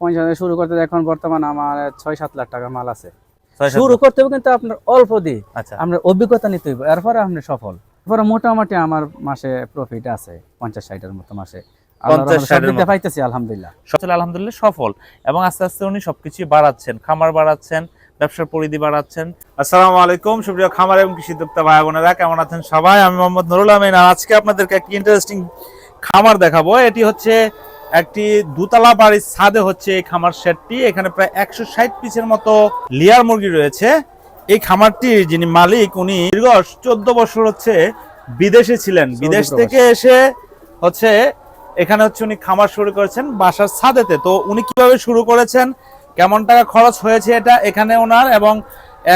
পঞ্চাশ শুরু করতে এখন বর্তমান আমার ছয় সাত লাখ টাকা মাল আছে। শুরু করতে হবে কিন্তু আপনার অল্প দিয়ে আচ্ছা। আপনার অভিজ্ঞতা নিতে হইব এরপরে আপনি সফল। এরপরে মোটামুটি আমার মাসে প্রফিট আছে পঞ্চাশ ষাটের মতো মাসে। আল্লাহর 50 রহমতে সব 60 এর দিক দিয়ে মতো। পাইতেছি আলহামদুলিল্লাহ। আলহামদুলিল্লাহ সফল। এবং আস্তে আস্তে উনি সবকিছু বাড়াচ্ছেন খামার বাড়াচ্ছেন ব্যবসার পরিধি বাড়াচ্ছেন। আসসালামু আলাইকুম সুপ্রিয় খামার এবং কৃষি দপ্তর ভাই বোনেরা কেমন আছেন সবাই? আমি মোহাম্মদ নুরুল আমিন। আর আজকে আপনাদেরকে একটি ইন্টারেস্টিং খামার দেখাবো। এটি হচ্ছে একটি দুতলা বাড়ির ছাদে হচ্ছে এই খামার শেডটি এখানে প্রায় একশো ষাট পিসের মতো লিয়ার মুরগি রয়েছে। এই খামারটির যিনি মালিক উনি দীর্ঘ চোদ্দ বছর হচ্ছে বিদেশে ছিলেন। বিদেশ থেকে এসে হচ্ছে এখানে হচ্ছে উনি খামার শুরু করেছেন বাসার ছাদেতে। তো উনি কীভাবে শুরু করেছেন? কেমন টাকা খরচ হয়েছে এটা? এখানে ওনার এবং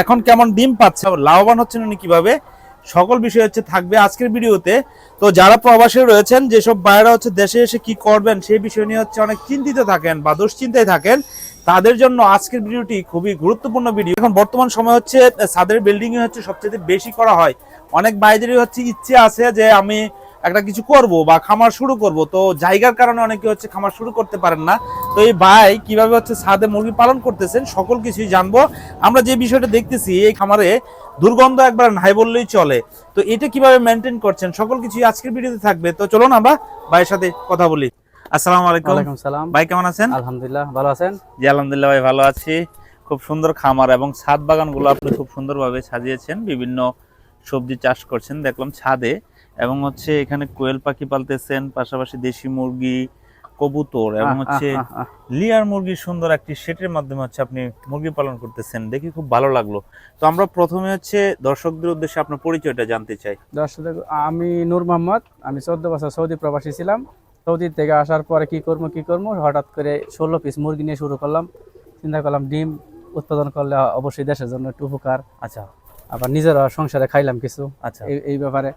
এখন কেমন ডিম পাচ্ছে? লাভবান হচ্ছেন উনি কীভাবে? সকল বিষয় হচ্ছে থাকবে আজকের ভিডিওতে। তো যারা প্রবাসী রয়েছেন, যেসব বাইরা হচ্ছে দেশে এসে কি করবেন সেই বিষয় নিয়ে হচ্ছে অনেক চিন্তিত থাকেন বা দুশ্চিন্তায় থাকেন, তাদের জন্য আজকের ভিডিওটি খুবই গুরুত্বপূর্ণ ভিডিও। এখন বর্তমান সময় হচ্ছে সাদের বিল্ডিং হচ্ছে সবচেয়ে বেশি করা হয়। অনেক বাইরেরই হচ্ছে ইচ্ছে আছে যে আমি একটা কিছু করব বা খামার শুরু করব। তো জায়গার কারণে অনেকে হচ্ছে খামার শুরু করতে পারেন না। তো এই ভাই কীভাবে হচ্ছে ছাদে মুরগি পালন করতেছেন, সকল কিছুই জানব। আমরা যে বিষয়টা দেখতেছি, এই খামারে দুর্গন্ধ একবার নাই বললেই চলে। তো এটা কীভাবে মেনটেন করছেন? সকল কিছু আজকের ভিডিওতে থাকবে। তো চলুন আমরা ভাইয়ের সাথে কথা বলি। আসসালামু আলাইকুম। ওয়ালাইকুম সালাম। ভাই কেমন আছেন? আলহামদুলিল্লাহ ভালো আছেন? জি আলহামদুলিল্লাহ ভাই ভালো আছি। খুব সুন্দর খামার এবং ছাদ বাগানগুলো আপনি খুব সুন্দরভাবে সাজিয়েছেন। বিভিন্ন সবজি চাষ করছেন দেখলাম ছাদে। এবং হচ্ছে এখানে কোয়েল পাখি পালতেছেন পাশাপাশি দেশি মুরগি কবুতর এবং হচ্ছে। লিয়ার মুরগির সুন্দর একটি সেটের মাধ্যমে হচ্ছে আপনি মুরগি পালন করতেছেন। দেখে খুব ভালো লাগল। তো আমরা প্রথমে হচ্ছে দর্শকদের উদ্দেশ্যে আপনার পরিচয়টা জানতে চাই। দর্শক আমি নূর মোহাম্মদ আমি চোদ্দ বছর সৌদি প্রবাসী ছিলাম। সৌদি থেকে আসার পরে কি করব কি করব? হঠাৎ করে ষোলো পিস মুরগি নিয়ে শুরু করলাম। চিন্তা করলাম ডিম উৎপাদন করলে অবশ্যই দেশের জন্য একটু উপকার। আচ্ছা। আবার নিজেরা সংসারে খাইলাম কিছু। আচ্ছা। এই ব্যাপারে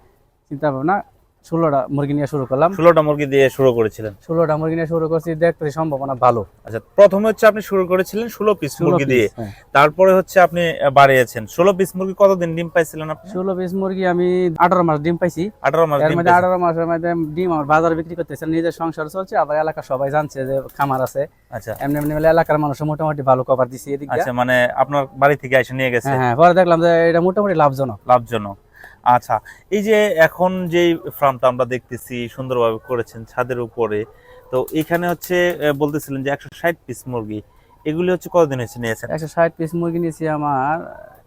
চিন্তা ভাবনা। ষোলোটা মুরগি নিয়ে শুরু করলাম। ষোলোটা মুরগি দিয়ে শুরু করেছিলেন। ষোলোটা মুরগি নিয়ে শুরু করছি দেখতে সম্ভাবনা ভালো। আচ্ছা প্রথমে হচ্ছে আপনি শুরু করেছিলেন ষোলো পিস মুরগি দিয়ে। হ্যাঁ। তারপরে হচ্ছে আপনি বাড়িয়েছেন। ষোলো পিস মুরগি কতদিন ডিম পাইছিলেন আপনি? ষোলো পিস মুরগি আমি আঠারো মাস ডিম পাইছি। আঠারো মাস এর মধ্যে আঠারো মাসের মধ্যে ডিম আমার বাজারে বিক্রি করতেছে নিজের সংসার চলছে আবার এলাকা সবাই জানছে যে খামার আছে। আচ্ছা। এমনি এমনি মিলে এলাকার মানুষ মোটামুটি ভালো কভার দিছি এদিক আচ্ছা মানে আপনার বাড়ি থেকে এসে নিয়ে গেছে। হ্যাঁ হ্যাঁ পরে দেখলাম যে এটা মোটামুটি লাভজনক। লাভজনক। আচ্ছা এই যে এখন যে ফার্মটা আমরা দেখতেছি সুন্দরভাবে করেছেন ছাদের উপরে তো এখানে হচ্ছে বলতেছিলেন যে একশো ষাট পিস মুরগি এগুলি হচ্ছে কতদিন হচ্ছে নিয়েছেন? একশো ষাট পিস মুরগি নিয়েছি আমার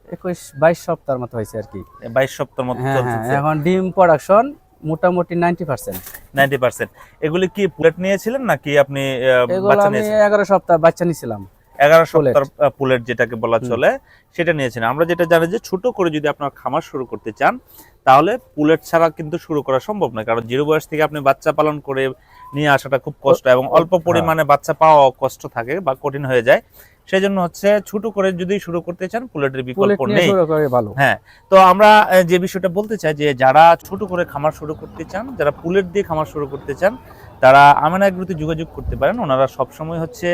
একুশ বাইশ সপ্তাহের মতো হয়েছে আর কি। বাইশ সপ্তাহ মতো হ্যাঁ হ্যাঁ এখন ডিম প্রোডাকশন মোটামুটি নাইনটি পার্সেন্ট। Ninety percent. এগুলি কি প্লেট নিয়েছিলেন নাকি আপনি আহ, এগুলো আমি এগারো সপ্তাহ বাচ্চা নিছিলাম এগারো। সপ্তাহ পুলেট যেটাকে বলা। চলে সেটা নিয়েছেন আমরা যেটা জানি যে ছোট করে যদি আপনার খামার শুরু করতে চান তাহলে পুলেট ছাড়া কিন্তু শুরু করা সম্ভব নয় কারণ জিরো বয়স থেকে আপনি বাচ্চা পালন করে নিয়ে আসাটা খুব কষ্ট এবং অল্প হ্যাঁ। পরিমাণে বাচ্চা পাওয়া কষ্ট থাকে বা কঠিন হয়ে যায় সেই জন্য হচ্ছে ছোট করে যদি শুরু করতে চান পুলেটের বিকল্প নেই হ্যাঁ তো আমরা যে বিষয়টা বলতে চাই যে যারা ছোট করে খামার শুরু করতে চান যারা পুলেট দিয়ে খামার শুরু করতে চান তারা আমেনা এগ্রোতে যোগাযোগ করতে পারেন। ওনারা সবসময় হচ্ছে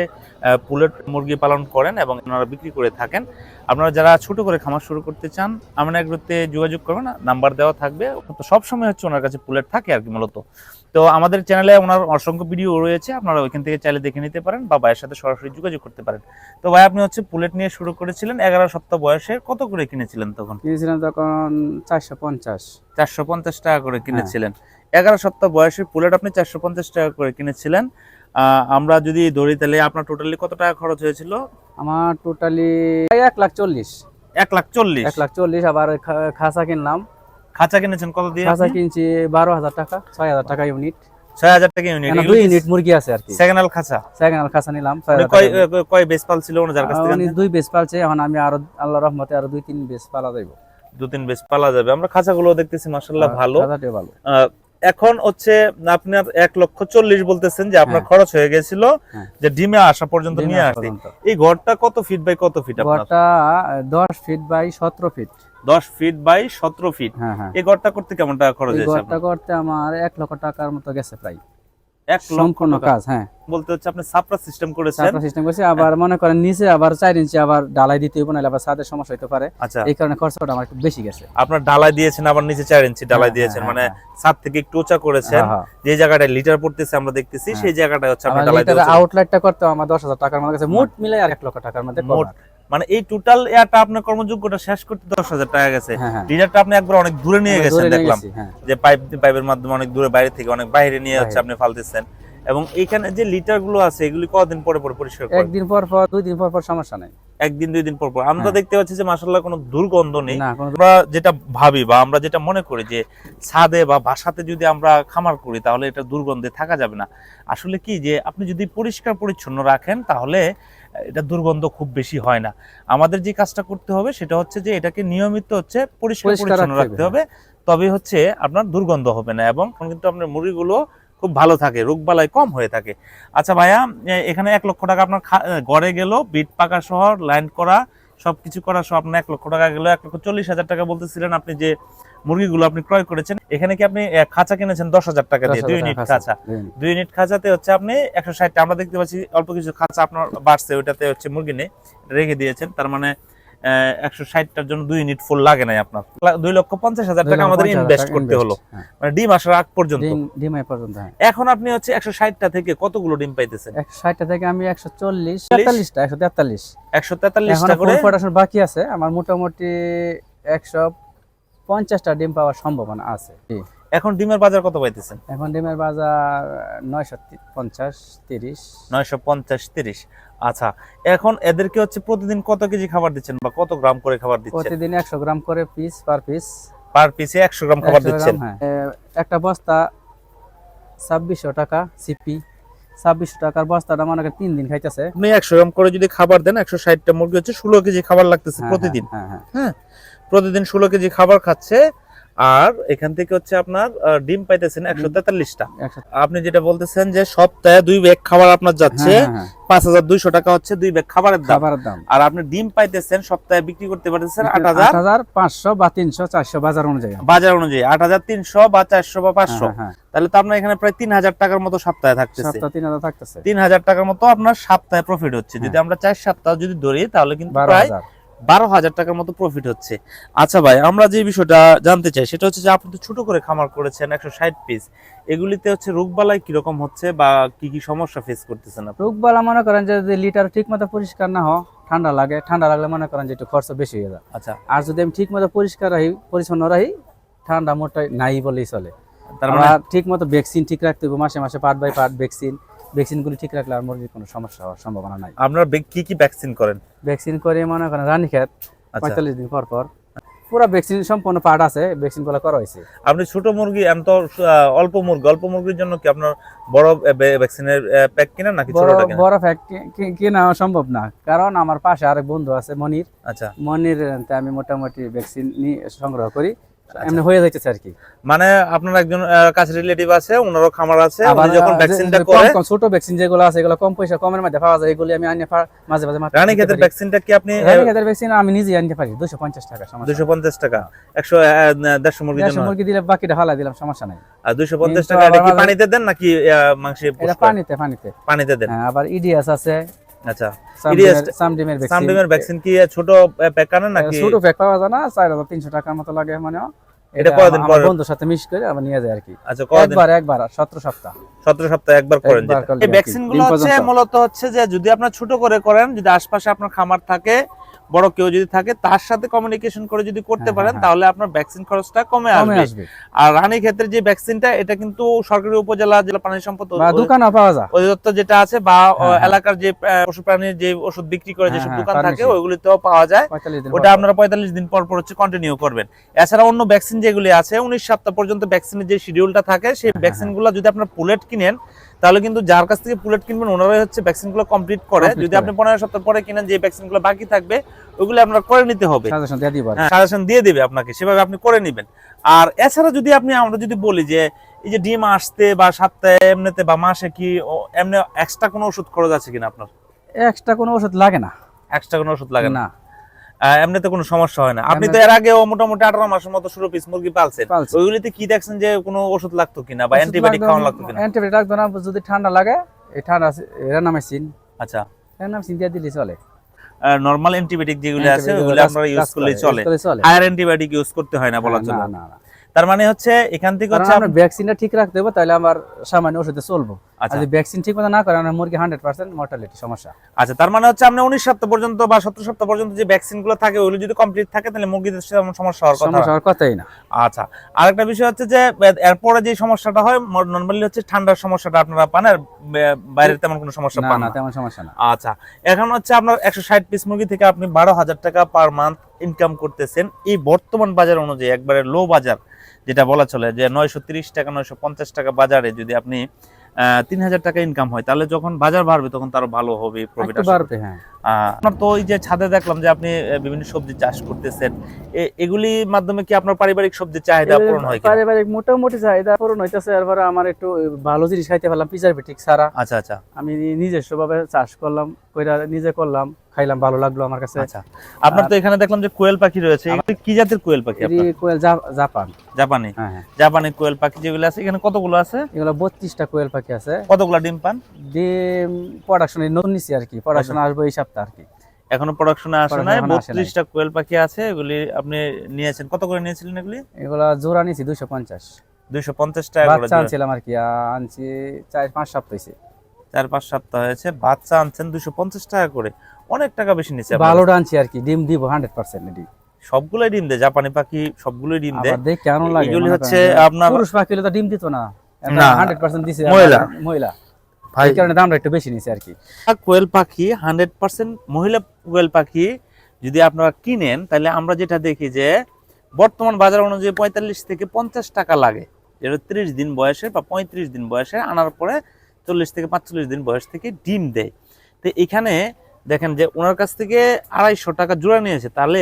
পুলেট মুরগি পালন করেন এবং ওনারা বিক্রি করে থাকেন। আপনারা যারা ছোট করে খামার শুরু করতে চান আমেনা এগ্রোতে যোগাযোগ করবেন নাম্বার দেওয়া থাকবে। তো সবসময় হচ্ছে ওনার কাছে পুলেট থাকে আর কি মূলত। তো আমাদের চ্যানেলে ওনার অসংখ্য ভিডিও রয়েছে আপনারা ওইখান থেকে চাইলে দেখে নিতে পারেন বা ভাইয়ের সাথে সরাসরি যোগাযোগ করতে পারেন। তো ভাই আপনি হচ্ছে পুলেট নিয়ে শুরু করেছিলেন এগারো সপ্তাহ বয়সে কত করে কিনেছিলেন তখন? কিনেছিলেন তখন চারশো পঞ্চাশ। চারশো পঞ্চাশ টাকা করে কিনেছিলেন। এগারো সপ্তাহ বয়সের পুলেট আপনি চারশো পঞ্চাশ টাকা করে কিনেছিলেন। আমরা যদি ধরি তাহলে আপনার টোটালি কত টাকা খরচ হয়েছিল? আমার টোটালি এক লাখ চল্লিশ। এক লাখ চল্লিশ? এক লাখ চল্লিশ আবার খাঁচা কিনলাম। খাঁচা কিনেছেন কত দিয়ে? খাসা কিনছি বারো হাজার টাকা ছয় হাজার টাকা ইউনিট ছয় হাজার টাকা ইউনিট দুই ইউনিট মুরগি আছে আর কি। খাঁচা? সেকেন্ড হ্যান্ড খাসা নিলাম হাজার কয় কয় বেস পাল ছিল ওনার কাছ থেকে দুই বেস পালছে এখন আমি আরও আল্লাহ রহমতে আরও দুই তিন বেস পালা যাইব। দু তিন পালা যাবে। আমরা খাঁচাগুলো দেখতেছি মাসাল্লাহ ভালো। ভালো। এখন হচ্ছে আপনার এক লক্ষ চল্লিশ বলতেছেন যে আপনার হ্যাঁ। খরচ হয়ে গেছিল হ্যাঁ। যে ডিমে আসা পর্যন্ত নিয়ে আসতে এই ঘরটা কত ফিট বাই কত ফিট ঘরটা দশ ফিট বাই সতেরো ফিট দশ ফিট বাই সতেরো ফিট হ্যাঁ এই ঘরটা করতে কেমন টাকা খরচ হয়েছে ঘরটা করতে আমার এক লক্ষ টাকার মতো গেছে প্রায়। এক সম্পূর্ণ কাজ হ্যাঁ। বলতে হচ্ছে আপনি সাপ্রা সিস্টেম করেছেন। সিস্টেম করছি আবার মনে করেন নিচে আবার চার ইঞ্চি আবার ডালাই দিতে হবে নাহলে আবার ছাদের সমস্যা হতে পারে। আচ্ছা। এই কারণে খরচটা আমার একটু বেশি গেছে। আপনার ডালাই দিয়েছেন আবার নিচে চার ইঞ্চি ডালাই হ্যাঁ, দিয়েছেন হ্যাঁ, মানে হ্যাঁ। ছাদ থেকে একটু উঁচা করেছেন। হ্যাঁ, হ্যাঁ। যে জায়গাটায় লিটার পড়তেছে আমরা দেখতেছি হ্যাঁ। সেই জায়গাটা হচ্ছে আমার আপনার ডালাই দিয়েছেন। আউটলেটটা করতে আমার দশ হাজার টাকার মধ্যে গেছে মোট মিলে আর এক লক্ষ টাকার মধ্যে মোট। মানে এই টোটাল এয়ারটা আপনার কর্মযোগ্যটা শেষ করতে দশ হাজার টাকা গেছে। হ্যাঁ হ্যাঁ। আপনি একবার অনেক দূরে নিয়ে গেছেন দেখলাম। হ্যাঁ। যে পাইপ পাইপের মাধ্যমে অনেক দূরে বাইরে থেকে অনেক বাইরে নিয়ে হচ্ছে আপনি ফালতেছেন। এবং এখানে যে লিটারগুলো আছে এগুলি কতদিন পরে পরে পরিষ্কার করেন? একদিন পর পর দুই দিন পর পর সমস্যা নেই। একদিন দুই দিন পর পর। আমরা। দেখতে পাচ্ছি যে মাসাল্লাহ কোনো দুর্গন্ধ নেই। আমরা যেটা ভাবি বা আমরা যেটা মনে করি যে ছাদে বা বাসাতে যদি আমরা খামার করি তাহলে এটা দুর্গন্ধে থাকা যাবে না। আসলে কি যে আপনি যদি পরিষ্কার পরিচ্ছন্ন রাখেন তাহলে এটা দুর্গন্ধ খুব বেশি হয় না। আমাদের যে কাজটা করতে হবে সেটা হচ্ছে যে এটাকে নিয়মিত হচ্ছে পরিষ্কার পরিচ্ছন্ন রাখতে হবে। তবে হচ্ছে আপনার দুর্গন্ধ হবে না এবং কিন্তু আপনার মুরগিগুলো খুব ভালো থাকে রোগ রোগবালাই কম হয়ে থাকে। আচ্ছা ভাইয়া এখানে এক লক্ষ টাকা আপনার গড়ে গেল বিট পাকা শহর লাইন করা সবকিছু করা সহ আপনার এক লক্ষ টাকা গেল এক লক্ষ চল্লিশ হাজার টাকা বলতেছিলেন আপনি যে মুরগিগুলো আপনি ক্রয় করেছেন এখানে কি আপনি খাঁচা কিনেছেন দশ হাজার টাকা দিয়ে? দুই ইউনিট খাঁচা। দুই ইউনিট খাঁচাতে হচ্ছে আপনি একশো ষাটটা আমরা দেখতে পাচ্ছি অল্প কিছু খাঁচা আপনার বাড়ছে ওইটাতে হচ্ছে মুরগি নেই রেখে দিয়েছেন তার মানে একশো ষাটটার জন্য দুই ইউনিট ফুল লাগে নাই আপনার। দুই লক্ষ পঞ্চাশ হাজার টাকা আমাদের ইনভেস্ট করতে হলো। হ্যাঁ। মানে ডিম আসার আগ পর্যন্ত। ডিম- পর্যন্ত হ্যাঁ। এখন আপনি হচ্ছে একশো ষাটটা থেকে কতগুলো ডিম পাইতেছেন? একশো ষাটটা থেকে আমি একশো চল্লিশ তেতাল্লিশটা একশো তেতাল্লিশ। একশো এখন তেতাল্লিশটা করে? বাকি আছে আমার মোটামুটি একশো পঞ্চাশটা ডিম পাওয়ার সম্ভাবনা আছে। এখন ডিমের বাজার কত পাইতেছেন? এখন ডিমের বাজার নয়শো পঞ্চাশ তিরিশ। নয়শো পঞ্চাশ তিরিশ। আচ্ছা এখন এদেরকে হচ্ছে প্রতিদিন কত কেজি খাবার দিচ্ছেন বা কত গ্রাম করে খাবার দিচ্ছেন? প্রতিদিন একশো গ্রাম করে পিস পার পিস পার পিসে একশো গ্রাম খাবার দিচ্ছেন? হ্যাঁ। একটা বস্তা ছাব্বিশশো টাকা সিপি ছাব্বিশশো টাকার বস্তাটা মনে করেন তিন দিন খাইতেছে। আপনি একশো গ্রাম করে যদি খাবার দেন একশো ষাটটা মুরগি হচ্ছে ষোলো কেজি খাবার লাগতেছে হ্যাঁ, প্রতিদিন। হ্যাঁ হ্যাঁ। হ্যাঁ। প্রতিদিন ষোলো কেজি খাবার খাচ্ছে আর এখান থেকে হচ্ছে আপনার ডিম পাইতেছেন একশো তেতাল্লিশটা। আপনি যেটা বলতেছেন যে সপ্তাহে দুই ব্যাগ খাবার আপনার যাচ্ছে হ্যাঁ, হ্যাঁ, হ্যাঁ। পাঁচ হাজার দুইশো টাকা হচ্ছে দুই ব্যাগ খাবারের দাম। খাবারের দাম। আর আপনি ডিম পাইতেছেন সপ্তাহে বিক্রি করতে পারতেছেন আট হাজার। পাঁচশো বা তিনশো চারশো বাজার অনুযায়ী। বাজার অনুযায়ী আট হাজার তিনশো বা চারশো বা পাঁচশো। তাহলে তো আপনার এখানে প্রায় তিন হাজার টাকার মতো সপ্তাহে থাকতেছে। সপ্তাহ তিন হাজার থাকতেছে। তিন হাজার টাকার মতো আপনার সপ্তাহে প্রফিট হচ্ছে। যদি আমরা চার সপ্তাহ যদি ধরি তাহলে কিন্তু প্রায় বারো হাজার টাকার মতো প্রফিট হচ্ছে। আচ্ছা ভাই আমরা যে বিষয়টা জানতে চাই সেটা হচ্ছে যে আপনি তো ছোট করে খামার করেছেন একশো ষাট পিস এগুলিতে হচ্ছে রোগবালাই কীরকম হচ্ছে বা কি কি সমস্যা ফেস করতেছেন আপনি? রোগবালা মনে করেন যে যদি লিটার ঠিক মতো পরিষ্কার না হয় ঠান্ডা লাগে। ঠান্ডা লাগলে মনে করেন যে একটু খরচ বেশি হয়ে যায়। আচ্ছা। আর যদি আমি ঠিক মতো পরিষ্কার রাখি পরিচ্ছন্ন রাখি ঠান্ডা মোটাই নাই বলেই চলে। তার মানে ঠিক মতো ভ্যাকসিন ঠিক রাখতে হবে মাসে মাসে পার্ট বাই পার্ট ভ্যাকসিন ভ্যাকসিনগুলি ঠিক রাখলে আর মুরগির কোনো সমস্যা হওয়ার সম্ভাবনা নাই। আপনার কি কি ভ্যাকসিন করেন? ভ্যাকসিন করে মনে করেন রানীক্ষেত আচ্ছা। পঁয়তাল্লিশ দিন পর পর। পুরো ভ্যাকসিন সম্পূর্ণ পার্ট আছে ভ্যাকসিনগুলো করা হয়েছে। আপনি ছোট মুরগি আমি তো অল্প মুরগি অল্প মুরগির জন্য কি আপনার বড় ভ্যাকসিনের প্যাক কিনেন নাকি ছোটটা কিনেন? বড় ফ্যাক্ট কেনা সম্ভব না। কারণ আমার পাশে আরেক বন্ধু আছে মনির। আচ্ছা। মনির আমি মোটামুটি ভ্যাকসিন নিয়ে সংগ্রহ করি। এমনি হয়ে যাইতেছে আর কি। মানে আপনার একজন কাছে রিলেটিভ আছে ওনারও খামার আছে যখন ভ্যাকসিনটা করে ছোট ভ্যাকসিন যেগুলো আছে এগুলো কম পয়সা কমের মধ্যে পাওয়া যায় এগুলি আমি মাঝে মাঝে রানী ক্ষেতের ভ্যাকসিনটা কি আপনি রানীক্ষেতের ভ্যাকসিন আমি নিজে আনতে পারি দুশো পঞ্চাশ টাকা সমস্যা দুশো পঞ্চাশ টাকা একশো দেড়শো মুরগির দেড়শো জন্য। মুরগি দিলে বাকিটা ফালাই দিলাম সমস্যা নাই। আর দুশো পঞ্চাশ কিন্তু টাকা এটা কি পানিতে দেন নাকি মাংসে এটা পানিতে পানিতে। পানিতে দেন। হ্যাঁ, আবার ইডিএস আছে। আচ্ছা সামডিমের ভ্যাকসিন সামডিমের ভ্যাকসিন কি ছোট প্যাক আনেন নাকি? ছোট প্যাক পাওয়া যায় না চার হাজার তিনশো টাকার মতো লাগে মানে এটা কয়দিন পরে? বন্ধুর সাথে মিশ করে আমি নিয়ে যায় আর কি। আচ্ছা কয়দিন? একবার একবার সতেরো সপ্তাহ। সতেরো সপ্তাহে একবার করেন এই ভ্যাকসিনগুলো হচ্ছে মূলত হচ্ছে যে যদি আপনার ছোট করে করেন যদি আশপাশে আপনার খামার থাকে বড় কেউ যদি থাকে তার সাথে কমিউনিকেশন করে যদি করতে হ্যাঁ, পারেন হ্যাঁ। তাহলে আপনার ভ্যাকসিন খরচটা কমে আসবে আর রানী ক্ষেত্রে যে ভ্যাকসিনটা এটা কিন্তু সরকারি উপজেলা জেলা প্রাণী সম্পদ বা দোকানও পাওয়া যায় অধিদপ্তর যেটা আছে বা হ্যাঁ, হ্যাঁ। এলাকার যে পশু প্রাণীর যে ওষুধ বিক্রি করে হ্যাঁ, যেসব হ্যাঁ, দোকান থাকে। ওইগুলিতেও পাওয়া যায় ওটা। আপনারা পঁয়তাল্লিশ দিন পর পর হচ্ছে কন্টিনিউ করবেন এছাড়া অন্য ভ্যাকসিন যেগুলি আছে উনিশ সপ্তাহ পর্যন্ত ভ্যাকসিনের যে শিডিউলটা থাকে সেই হ্যাঁ, ভ্যাকসিনগুলো যদি আপনার পুলেট কিনেন তাহলে কিন্তু যার কাছ থেকে পুলেট কিনবেন ওনারাই হচ্ছে ভ্যাকসিনগুলো কমপ্লিট করে। যদি আপনি পনেরো সপ্তাহ পরে কিনেন যে ভ্যাকসিনগুলো বাকি থাকবে ওগুলো আপনার করে নিতে হবে। সাজেশন দিয়ে দিব দিবে আপনাকে সেভাবে আপনি করে নেবেন। আর এছাড়া যদি আপনি আমরা যদি বলি যে এই যে ডিম আসতে বা সপ্তাহে এমনিতে বা মাসে কি এমনি এক্সট্রা কোনো ওষুধ খরচ আছে কিনা আপনার? এক্সট্রা কোনো ওষুধ লাগে না। এক্সট্রা কোনো ওষুধ লাগে না। এমনিতে কোনো সমস্যা হয় না। আপনি তো এর আগেও মোটামুটি আঠারো মাসের মতো ষোলো পিস মুরগি পালছেন। ওইগুলিতে কি দেখছেন যে কোনো ওষুধ লাগতো কিনা বা অ্যান্টিবায়োটিক খাওয়ানো লাগতো কিনা? অ্যান্টিবায়োটিক লাগতো না যদি ঠান্ডা লাগে এই ঠান্ডা রেনামাইসিন আচ্ছা। রেনামাইসিন দিয়ে দিলে চলে। নর্মাল অ্যান্টিবায়োটিক যেগুলো আছে ওগুলো আমরা ইউজ কাজ করে, করলেই use চলে। আর অ্যান্টিবায়োটিক ইউজ করতে হয় না বলা জন্য। চলে না, না। তার মানে হচ্ছে এখান থেকে হচ্ছে আমরা ভ্যাকসিনটা ঠিক রাখতে হবে তাহলে আমার সামান্য ওষুধে চলবো। আচ্ছা। যদি ভ্যাকসিন ঠিক মতো না করে আমার মুরগি হান্ড্রেড পার্সেন্ট মর্টালিটি সমস্যা। আচ্ছা তার মানে হচ্ছে আপনি উনিশ সপ্তাহ পর্যন্ত বা সতেরো সপ্তাহ পর্যন্ত যে ভ্যাকসিনগুলো থাকে ওগুলো যদি কমপ্লিট থাকে তাহলে মুরগিদের সেরকম সমস্যা হওয়ার কথা সমস্যা হওয়ার কথাই না। আচ্ছা আরেকটা বিষয় হচ্ছে যে এরপরে যে সমস্যাটা হয় নর্মালি হচ্ছে ঠান্ডার সমস্যাটা আপনারা পান আর বাইরের তেমন কোনো সমস্যা পান না না। তেমন সমস্যা না। আচ্ছা এখন হচ্ছে আপনার একশো ষাট পিস মুরগি থেকে আপনি বারো হাজার টাকা পার মান্থ ইনকাম করতেছেন। এই বর্তমান বাজার অনুযায়ী একবারে লো বাজার যেটা বলা চলে যে নয়শো তিরিশ টাকা নয়শো পঞ্চাশ টাকা বাজারে যদি আপনি তিন হাজার টাকা ইনকাম হয় তাহলে যখন বাজার বাড়বে তখন তারও ভালো হবে প্রফিট বাড়বে হ্যাঁ। আপনার তো ওই যে ছাদে দেখলাম যে আপনি বিভিন্ন সবজি চাষ করতেছেন এ- এগুলির মাধ্যমে কি আপনার পারিবারিক সবজির চাহিদা পূরণ হয় পারিবারিক মোটামুটি চাহিদা পূরণ হইতেছে এরপরে আমার একটু ভালো জিনিস খাইতে পারলাম প্রিজারভেটিক ছাড়া। আচ্ছা আচ্ছা। আমি নিজস্ব ভাবে চাষ করলাম কইরা নিজে করলাম। খাইলাম ভালো লাগল আমার কাছে। আচ্ছা। আপনার তো এখানে দেখলাম যে কোয়েল পাখি রয়েছে। কি জাতের কোয়েল পাখি কোয়েল জাপান। জাপানি? হ্যাঁ হ্যাঁ। জাপানি কোয়েল পাখি যেগুলো আছে এখানে কতগুলো আছে? এগুলো বত্রিশটা কোয়েল পাখি আছে। কতগুলো ডিম পান? ডিম প্রোডাকশনে নতুন নিচ্ছি আর কি। প্রোডাকশন আসবে এই সপ্তাহ আর কি। এখনও প্রোডাকশনে আসে নাই। বত্রিশটা কোয়েল পাখি আছে এগুলি আপনি নিয়েছেন। কত করে নিয়েছিলেন এগুলি? এগুলা জোড়া নিছি দুইশো পঞ্চাশ। দুইশো পঞ্চাশ টাকা করে বাচ্চা আনছিলাম আর কি আনছি চার পাঁচ সপ্তাহ হয়েছে। চার পাঁচ সপ্তাহ হয়েছে। বাচ্চা আনছেন দুইশো পঞ্চাশ টাকা করে। অনেক টাকা বেশি নিচ্ছে। ভালোটা আনছি আর কি ডিম দিব হান্ড্রেড পার্সেন্ট ডিম সবগুলোই ডিম দেয় জাপানি পাখি সবগুলোই ডিম দেয়। কেমন লাগে এগুলি হচ্ছে আপনার পুরুষ পাখি তো ডিম দিত না। হান্ড্রেড পার্সেন্ট দিছে মহিলা। মহিলা। ভাই। কারণে দামটা একটু বেশি নিছে আর কি। কোয়েল পাখি হান্ড্রেড পার্সেন্ট মহিলা কোয়েল পাখি যদি আপনারা কিনেন তাহলে আমরা যেটা দেখি যে বর্তমান বাজার অনুযায়ী পঁয়তাল্লিশ থেকে পঞ্চাশ টাকা লাগে। যেটা ত্রিশ দিন বয়সে বা পঁয়ত্রিশ দিন বয়সে আনার পরে চল্লিশ থেকে পাঁচচল্লিশ দিন বয়স থেকে ডিম দেয়। তো এখানে দেখেন যে ওনার কাছ থেকে আড়াইশো টাকা জোড়া নিয়েছে তাহলে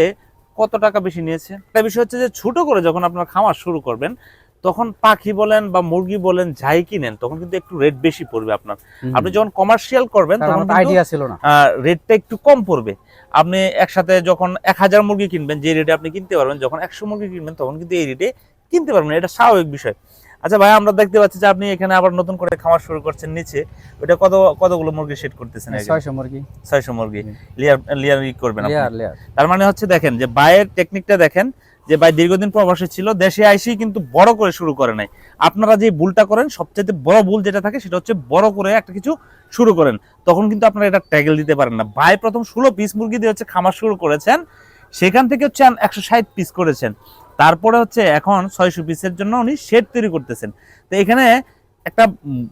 কত টাকা বেশি নিয়েছে? একটা বিষয় হচ্ছে যে ছোট করে যখন আপনার খামার শুরু করবেন তখন পাখি বলেন বা মুরগি বলেন যাই কিনেন তখন কিন্তু একটু রেট বেশি পড়বে আপনার। আপনি যখন কমার্শিয়াল করবেন তখন আইডিয়া ছিল না। রেটটা একটু কম পড়বে। আপনি একসাথে যখন এক হাজার মুরগি কিনবেন যে রেটে আপনি কিনতে পারবেন যখন একশো মুরগি কিনবেন তখন কিন্তু এই রেটে কিনতে পারবেন এটা স্বাভাবিক বিষয়। আচ্ছা ভাই আমরা দেখতে পাচ্ছি যে আপনি এখানে আবার নতুন করে খামার শুরু করছেন নিচে। ওটা কত কতগুলো মুরগি সেট করতেছেন ছয়শো মুরগি। ছয়শো মুরগি। লেয়ার লেয়ার করবেন আপনি। লেয়ার লেয়ার তার মানে হচ্ছে দেখেন যে বাইয়ের টেকনিকটা দেখেন যে ভাই দীর্ঘদিন প্রবাসে ছিল দেশে আইসেই কিন্তু বড় করে শুরু করে নাই। আপনারা যে ভুলটা করেন সবচেয়ে বড় ভুল যেটা থাকে সেটা হচ্ছে বড় করে একটা কিছু শুরু করেন। তখন কিন্তু আপনারা এটা ট্যাগেল দিতে পারেন না। ভাই প্রথম ষোলো পিস মুরগি দিয়ে হচ্ছে খামার শুরু করেছেন সেখান থেকে হচ্ছে একশো ষাট পিস করেছেন। তারপরে হচ্ছে এখন ছয়শো পিসের জন্য উনি শেড তৈরি করতেছেন। তো এখানে একটা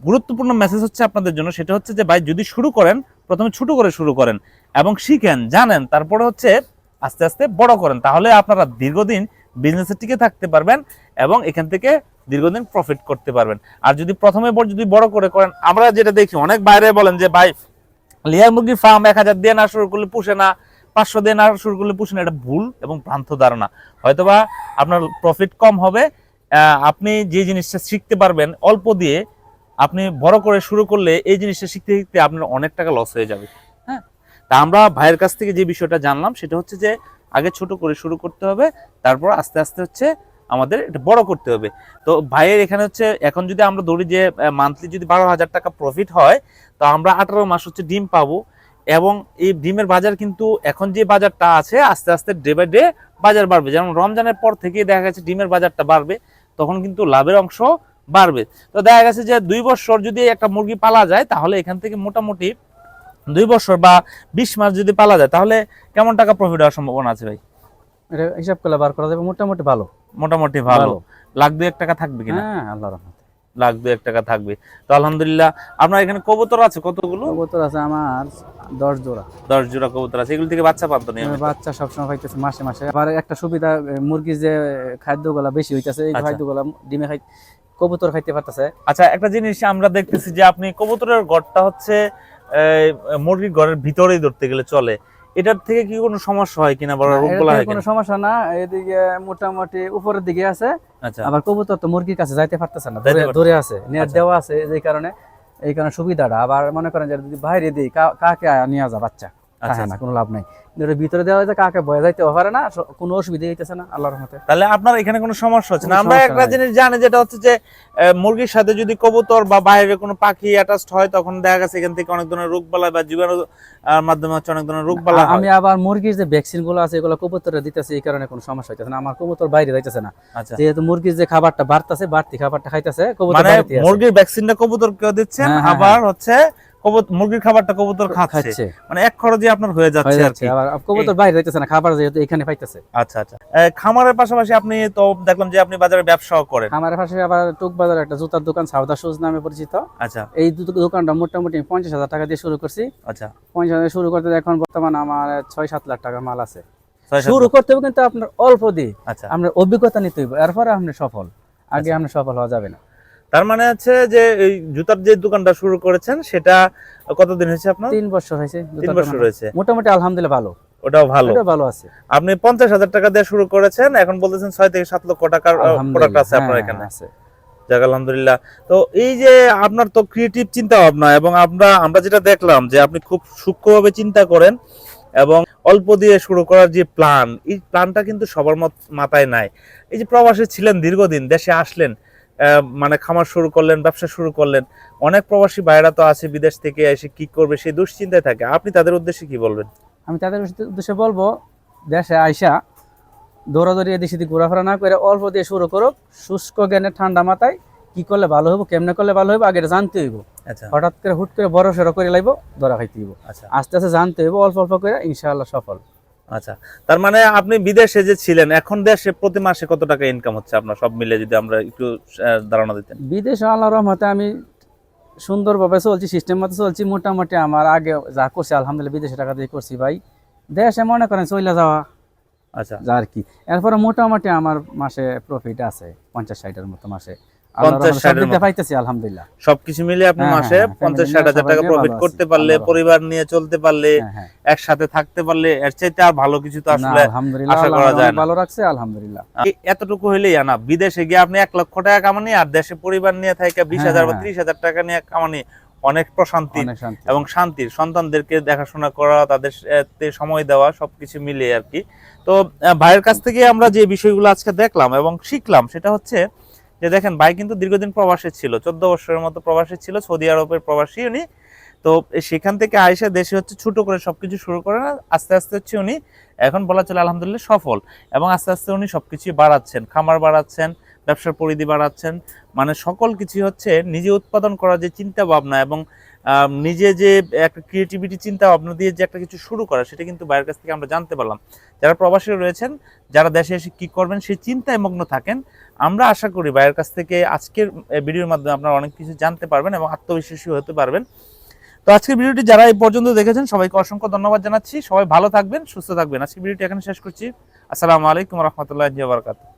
গুরুত্বপূর্ণ মেসেজ হচ্ছে আপনাদের জন্য, সেটা হচ্ছে যে, ভাই, যদি শুরু করেন, প্রথমে ছোট করে শুরু করেন এবং শিখেন, জানেন, তারপরে হচ্ছে আস্তে আস্তে বড় করেন, তাহলে আপনারা দীর্ঘদিন বিজনেসে টিকে থাকতে পারবেন এবং এখান থেকে দীর্ঘদিন প্রফিট করতে পারবেন। আর যদি প্রথমে যদি বড় করে করেন, আমরা যেটা দেখি, অনেক বাইরে বলেন যে, ভাই, লেয়ার মুরগির ফার্ম এক হাজার দিয়ে না শুরু করলে পুষে না। পাঁচশো দিয়ে না শুরু করলে পুষে না এটা ভুল এবং ভ্রান্ত ধারণা। হয়তোবা আপনার প্রফিট কম হবে আপনি যে জিনিসটা শিখতে পারবেন অল্প দিয়ে আপনি বড় করে শুরু করলে এই জিনিসটা শিখতে শিখতে আপনার অনেক টাকা লস হয়ে যাবে। হ্যাঁ? তা আমরা ভাইয়ের কাছ থেকে যে বিষয়টা জানলাম, সেটা হচ্ছে যে আগে ছোট করে শুরু করতে হবে, তারপর আস্তে আস্তে হচ্ছে আমাদের এটা বড় করতে হবে। তো ভাইয়ের এখানে হচ্ছে, এখন যদি আমরা ধরি যে মান্থলি যদি বারো হাজার টাকা প্রফিট হয়, তো আমরা আঠারো মাস হচ্ছে ডিম পাবো। এবং এই ডিমের বাজার কিন্তু এখন যে বাজারটা আছে আস্তে আস্তে ডে বাই ডে বাজার বাড়বে। যেমন রমজানের পর থেকে দেখা গেছে ডিমের বাজারটা বাড়বে তখন কিন্তু লাভের অংশ বাড়বে। তো দেখা গেছে যে দুই বছর যদি একটা মুরগি পালা যায় তাহলে এখান থেকে মোটামুটি দুই বছর বা বিশ মাস যদি পালা যায় তাহলে কেমন টাকা প্রফিট হওয়ার সম্ভাবনা আছে ভাই? এটা হিসাব করলে বার করা যাবে মোটামুটি ভালো। মোটামুটি ভালো। লাখ দুই এক টাকা থাকবে কিনা? হ্যাঁ আল্লাহ রহমত। লাখ দুই এক টাকা থাকবে। তো আলহামদুলিল্লাহ আপনার এখানে কবুতর আছে কতগুলো? কবুতর আছে আমার দশ জোড়া। দশ জোড়া কবুতর আছে। এগুলো থেকে বাচ্চা পান্ত নিয়মিত? বাচ্চা সবসময় খাইতেছে মাসে মাসে। আবার একটা সুবিধা মুরগির যে খাদ্যগুলা বেশি হইতেছে এই আচ্ছা। খাদ্যগুলা ডিমে খাই কবুতর খাইতে পারতেছে। আচ্ছা একটা জিনিস আমরা দেখতেছি যে আপনি কবুতরের ঘরটা হচ্ছে মুরগির ঘরের ভিতরেই ধরতে গেলে চলে। এটার থেকে কি কোনো সমস্যা হয় কিনা বড় রোগ বলা হয় কোনো সমস্যা না। এদিকে মোটামুটি উপরের দিকে আছে। আচ্ছা। আবার কবুতর তো মুরগির কাছে যাইতে পারতেছে না দূরে আছে নেট আচ্ছা। দেওয়া আছে এই কারণে। এই কারণে সুবিধাটা। আবার মনে করেন যে যদি বাইরে দিই কাকে নিয়ে যা বাচ্চা। থাকে না কোনো লাভ নাই। ভিতরে দেওয়া হয়েছে কাকে বয়ে যাইতে পারে না কোনো অসুবিধা হইতেছে না আল্লাহর রহমতে। তাহলে আপনার এখানে কোনো সমস্যা হচ্ছে না? আমরা একটা জিনিস জানি যেটা হচ্ছে যে মুরগির সাথে যদি কবুতর বা বাইরে কোনো পাখি অ্যাটাচড হয় তখন দেখা গেছে এখান থেকে অনেক ধরনের রোগ বালা বা জীবাণু মাধ্যমে হচ্ছে অনেক ধরনের রোগ বালা আমি আবার মুরগির যে ভ্যাকসিনগুলো আছে এগুলো কবুতরে দিতেছে এই কারণে কোনো সমস্যা হইতেছে না। আমার কবুতর বাইরে যাইতেছে না। আচ্ছা। যেহেতু মুরগির যে খাবারটা বাড়তেছে বাড়তি খাবারটা খাইতেছে কবুতর মানে মুরগির ভ্যাকসিনটা কবুতর কেউ দিচ্ছেন হ্যাঁ, হ্যাঁ, আবার হচ্ছে মুরগির খাবারটা কবুতর খাচ্ছে। মানে এক খরচে আপনার হয়ে যাচ্ছে আর কি। কবুতর বাইরে যাইতেছে না খাবার যেহেতু এখানে পাইতেছে। আচ্ছা আচ্ছা। খামারের পাশাপাশি আপনি তো দেখলাম যে আপনি বাজারে ব্যবসাও করেন। পাশে আবার টুক বাজার একটা জুতার দোকান সাউদা শুজ নামে পরিচিত। আচ্ছা। এই দুটো দোকানটা মোটামুটি পঞ্চাশ হাজার টাকা দিয়ে শুরু করছি। আচ্ছা। পঞ্চাশ হাজার শুরু করতে এখন বর্তমান আমার ছয় সাত লাখ টাকা মাল আছে। শুরু করতে হবে কিন্তু আপনার অল্প দিয়ে। আচ্ছা। আপনার অভিজ্ঞতা নিতে হইব এরপরে আপনি সফল। আগে আচ্ছা। আপনি সফল হওয়া যাবে না। তার মানে হচ্ছে যে এই জুতার যে দোকানটা শুরু করেছেন সেটা কতদিন হয়েছে আপনার? তিন বছর হয়েছে তিন বছর। হয়েছে। মোটামুটি আলহামদুলিল্লাহ ভালো। ওটাও ভালো। ভালো আছে। আপনি পঞ্চাশ হাজার টাকা দিয়ে শুরু করেছেন এখন বলতেছেন ছয় থেকে সাত লক্ষ টাকার প্রোডাক্ট আছে আপনার হ্যাঁ, এখানে। আছে। যাক আলহামদুলিল্লাহ। তো এই যে আপনার তো ক্রিয়েটিভ চিন্তা ভাবনা এবং আমরা আমরা যেটা দেখলাম যে আপনি খুব সূক্ষ্মভাবে চিন্তা করেন এবং অল্প দিয়ে শুরু করার যে প্ল্যান এই প্ল্যানটা কিন্তু সবার মত- মাথায় নাই। এই যে প্রবাসী ছিলেন দীর্ঘদিন দেশে আসলেন মানে খামার শুরু করলেন ব্যবসা শুরু করলেন। অনেক প্রবাসী বাইরা তো আছে বিদেশ থেকে এসে কি করবে সেই দুশ্চিন্তায় থাকে। আপনি তাদের উদ্দেশ্যে কি বলবেন? আমি তাদের উদ্দেশ্যে বলব দেশে আইসা দৌড়াদৌড়ি এদিক সেদিক ঘোরাফেরা না করে অল্প দিয়ে শুরু করুক শুষ্ক জ্ঞানে ঠান্ডা মাথায় কি করলে ভালো হব কেমনে করলে ভালো হইব আগে জানতে হইব। আচ্ছা। হঠাৎ করে হুট করে বড় সড়ো করে লাইব ধরা খাইতে হইব। আচ্ছা। আস্তে আস্তে জানতে হইব অল্প অল্প করে ইনশাআল্লাহ সফল। আচ্ছা তার মানে আপনি বিদেশে যে ছিলেন এখন দেশে প্রতি মাসে কত টাকা ইনকাম হচ্ছে আপনার? সব মিলে যদি আমরা একটু ধারণা দিতেন। বিদেশে আল্লাহ রহমতে আমি সুন্দরভাবে চলছি সিস্টেম মতো চলছি। মোটামুটি আমার আগে যা করছি আলহামদুলিল্লাহ বিদেশে টাকা দিয়ে করছি ভাই। দেশে মনে করেন চলে যাওয়া। আচ্ছা। আর কি। এরপরে মোটামুটি আমার মাসে প্রফিট আছে পঞ্চাশ ষাটের মতো মাসে। আল্লাহর 50 রহমতে সব ষাটের দিক দিয়ে মতো। পাইতেছি আলহামদুলিল্লাহ। সবকিছু মিলে আপনি হ্যাঁ, মাসে হ্যাঁ, পঞ্চাশ ষাট হাজার টাকা প্রফিট করতে পারলে পরিবার নিয়ে চলতে পারলে হ্যাঁ। একসাথে থাকতে পারলে এর চাইতে আর ভালো কিছু তো আসলে আশা করা যায় ভালো রাখছে আলহামদুলিল্লাহ। এতটুকু হইলেই না বিদেশে গিয়ে আপনি এক লক্ষ টাকা কামানি আর দেশে পরিবার নিয়ে থাকে বিশ হাজার বা। ত্রিশ হাজার টাকা নিয়ে কামানি অনেক প্রশান্তি এবং শান্তির। সন্তানদেরকে দেখাশোনা করা তাদের সময় দেওয়া সবকিছু মিলে আর কি। তো ভাইয়ের কাছ থেকে আমরা যে বিষয়গুলো আজকে দেখলাম এবং শিখলাম সেটা হচ্ছে যে দেখেন ভাই কিন্তু দীর্ঘদিন প্রবাসে ছিল, চোদ্দ বছরের মতো প্রবাসে ছিল, সৌদি আরবের প্রবাসী উনি। তো সেখান থেকে আয়সে দেশে হচ্ছে ছোট করে সবকিছু শুরু করে না, আস্তে আস্তে হচ্ছে উনি এখন বলা চলে আলহামদুলিল্লাহ সফল। এবং আস্তে আস্তে উনি সবকিছু বাড়াচ্ছেন, খামার বাড়াচ্ছেন, ব্যবসার পরিধি বাড়াচ্ছেন। মানে সকল কিছু হচ্ছে নিজে উৎপাদন করার যে চিন্তা ভাবনা এবং নিজে যে একটা ক্রিয়েটিভিটি চিন্তা ভাবনা দিয়ে যে একটা কিছু শুরু করা, সেটা কিন্তু বাইরের কাছ থেকে আমরা জানতে পারলাম। যারা প্রবাসী রয়েছেন, যারা দেশে এসে কি করবেন, সেই চিন্তায় মগ্ন থাকেন। আমরা আশা করি বাইরের কাছ থেকে আজকের ভিডিওর মাধ্যমে আপনারা অনেক কিছু জানতে পারবেন এবং আত্মবিশ্বাসী হতে পারবেন। তো আজকের ভিডিওটি যারা এই পর্যন্ত দেখেছেন, সবাইকে অসংখ্য ধন্যবাদ জানাচ্ছি। সবাই ভালো থাকবেন, সুস্থ থাকবেন। আজকের ভিডিওটি এখানে শেষ করছি। আসসালামু আলাইকুম রহমতুল্লাহ বারকাত